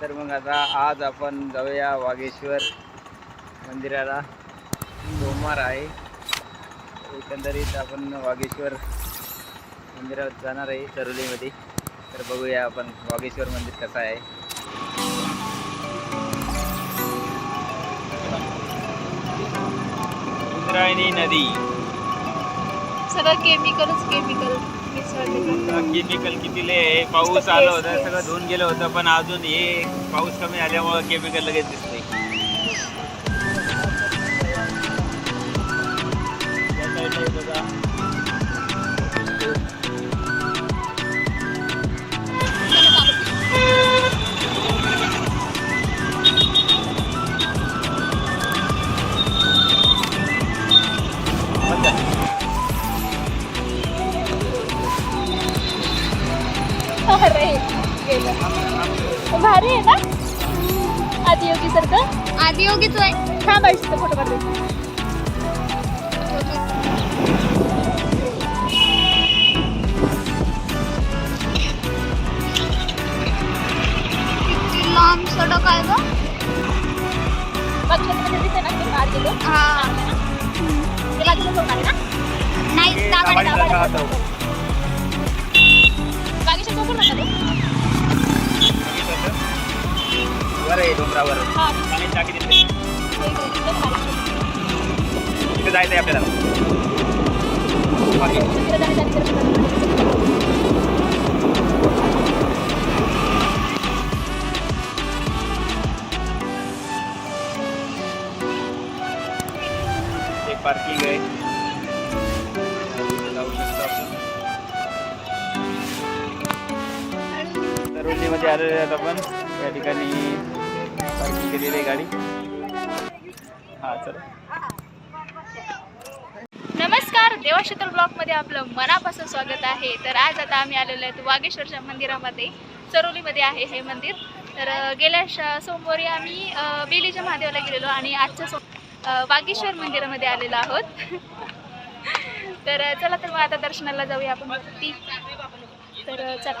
तर मग आता आज आपण जाऊया वागेश्वर मंदिराला. सोमवार आहे. एकंदरीत आपण वागेश्वर मंदिरात जाणार आहे चरोलीमध्ये तर बघूया आपण वागेश्वर मंदिर कसं आहे. इंद्रायणी नदी. सगळं केमिकलच केमिकल. मिसळलेलं केमिकल किती लय आहे? पाऊस आलं होतं सगळं धुवून गेलं होतं पण अजून हे पाऊस कमी झाल्यामुळं केमिकल लगेच दिसते भारी आहे ना? आदियोगी सारखं? आदियोगीच आहे थांब आयुष्य फोटो काढते. किती लांब सडक आहे दिसते ना ते बाहेर गेलो. हा. ते बाजूला सोडणार आहे ना नाही दाबाडी दाबाडी आहे डोंगरावर हा पाण्याची टाकी दिसते ते इकडे तिकडे बाहेर. तिथे जायचं आहे आपल्याला बाकी तिकडे जाण्यासाठी जरा- एक पार्किंग आहे तिथे जाऊ शकतो आपण तरुणीमध्ये आलेले आहेत आपण या ठिकाणी केलेली आहे गाडी. हा चला. नमस्कार देवाक्षेत्र ब्लॉकमध्ये आपलं मनापासून स्वागत आहे. तर आज आता आम्ही आलेलो आहेत वागेश्वरच्या मंदिरामध्ये चरोलीमध्ये आहे हे मंदिर. तर गेल्या सोमवारी आम्ही बेलीच्या महादेवाला गेलेलो आणि आजच्या सो वागेश्वर मंदिरामध्ये आलेलो आहोत. तर चला तर मग आता दर्शनाला जाऊया आपण. तर चला.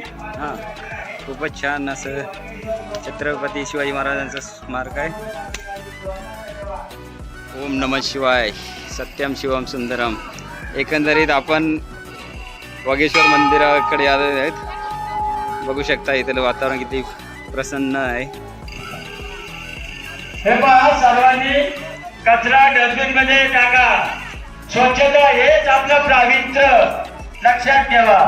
हां खूपच छान असं छत्रपती शिवाजी महाराजांचं स्मारक आहे. ओम नम शिवाय सत्यम शिवम सुंदरम. एकंदरीत आपण वागेश्वर मंदिराकडे आलेले आहेत. बघू शकता इथलं वातावरण किती प्रसन्न आहे. हे पहा सर्वांनी कचरा डस्टबिनमध्ये टाका. स्वच्छता हेच आपलं प्रावित्र्य लक्षात ठेवा.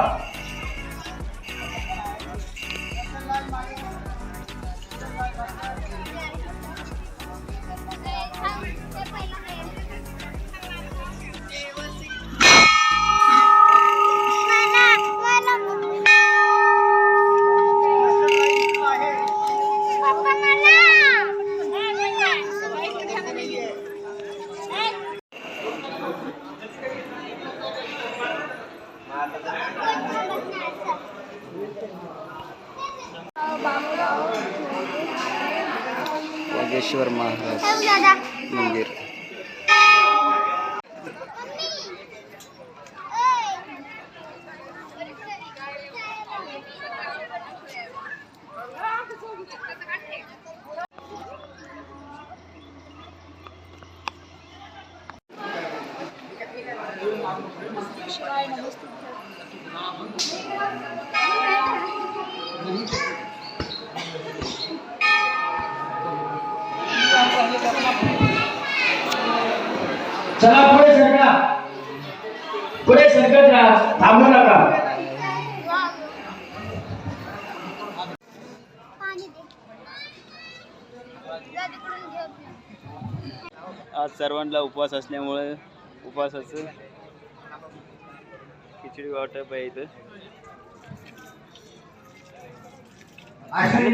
वागेश्वर महाराज मंदिर चला पुढे सरका. पुढे सरकत राहा थांबू नका. आज सर्वांना उपवास असल्यामुळे उपवासाचं खिचडी वाटप आहे इथं.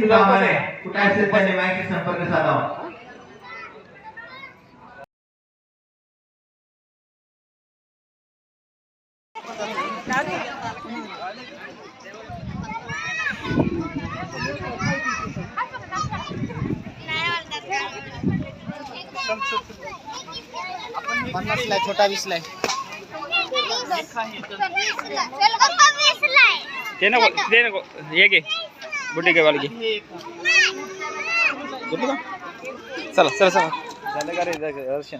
कामाने कुठे असेल त्यांनी माहिती संपर्क साधावा. पन्नासला छोटा वीसला चल गप्पा वीसला ते नको ते नको. हे घे. बुटी घे वाल घे. घेतली का? चला चला चला. झालं का रे दर्शन?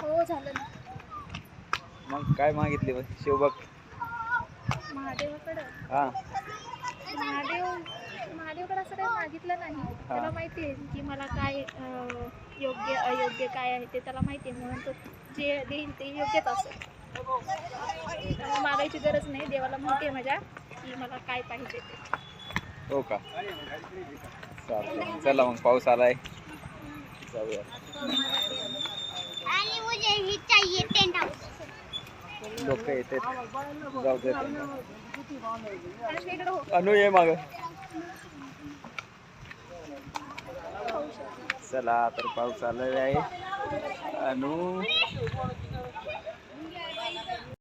हो झालं ना. मग काय मागितले बघ शिवभक्त महादेवाकडं. हा. महादेव महादेवकडे असं काही मागितलं नाही. त्याला माहिती आहे की मला काय अं, योग्य अयोग्य काय आहे ते त्याला माहिती आहे. म्हणून तो जे देईल ते योग्यच असेल. त्यामुळे मागायची गरज नाही. देवाला माहिती आहे माझ्या की मला काय पाहिजे ते. हो का? चालतंय. चला मग पाऊस आलाय. जाऊया. आणि मुझे ही चाहिए टेंट हाउस लोक येते जाऊ दे हो. अनु ये माग. चला तर पाऊस आलेला आहे. अनु.